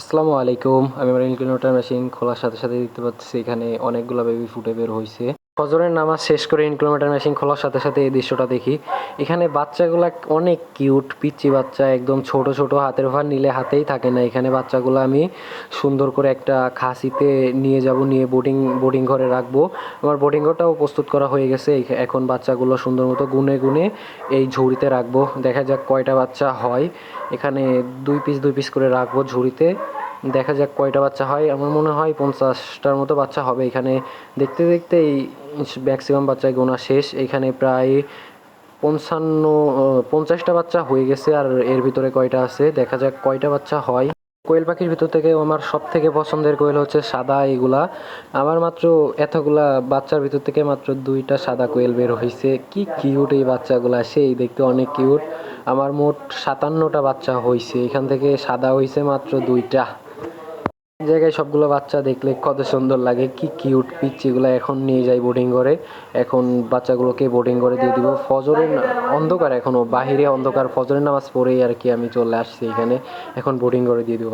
আসসালামু আলাইকুম, আমি আমার ইনকিউলেটর মেশিন খোলার সাথে সাথে দেখতে পাচ্ছি এখানে অনেকগুলো বেবি ফুটে বের হয়েছে ফজরের নামাজ শেষ করে ইনকিলোমিটার মেশিন খোলার সাথে সাথে এই দৃশ্যটা দেখি। এখানে বাচ্চাগুলা অনেক কিউট, পিচ্চি বাচ্চা, একদম ছোট ছোট হাতের ভার নিলে হাতেই থাকে না। এখানে বাচ্চাগুলো আমি সুন্দর করে একটা খাসিতে নিয়ে যাব, নিয়ে বোর্ডিং বোর্ডিং ঘরে রাখব। আমার বোর্ডিং ঘরটাও প্রস্তুত করা হয়ে গেছে। এখন বাচ্চাগুলো সুন্দর মতো গুনে গুনে এই ঝুড়িতে রাখব। দেখা যাক কয়টা বাচ্চা হয়। এখানে দুই পিস দুই পিস করে রাখব ঝুড়িতে। দেখা যাক কয়টা বাচ্চা হয়। আমার মনে হয় পঞ্চাশটার মতো বাচ্চা হবে। এখানে দেখতে দেখতে এই ম্যাক্সিমাম বাচ্চায় গোনা শেষ। এখানে প্রায় পঞ্চান্ন পঞ্চাশটা বাচ্চা হয়ে গেছে আর এর ভিতরে কয়টা আছে? দেখা যাক কয়টা বাচ্চা হয়। কোয়েল পাখির ভিতর থেকে আমার সব থেকে পছন্দের কোয়েল হচ্ছে সাদা এগুলা। আমার মাত্র এতগুলা বাচ্চার ভিতর থেকে মাত্র দুইটা সাদা কোয়েল বের হয়েছে কি কিউট এই বাচ্চাগুলা, সেই দেখতে অনেক কিউট আমার মোট সাতান্নটা বাচ্চা হয়েছে এখান থেকে সাদা হয়েছে মাত্র দুইটা। এই জায়গায় সবগুলো বাচ্চা দেখলে কত সুন্দর লাগে, কি কিউট পিচ্চিগুলো এখন নিয়ে যাই বোর্ডিং করে। এখন বাচ্চাগুলোকে বোর্ডিং করে দিয়ে দিব। ফজরের অন্ধকার এখনও বাহিরে অন্ধকার। ফজরের নামাজ পড়েই আর কি আমি চলে আসছি এখানে। এখন বোর্ডিং করে দিয়ে দিব।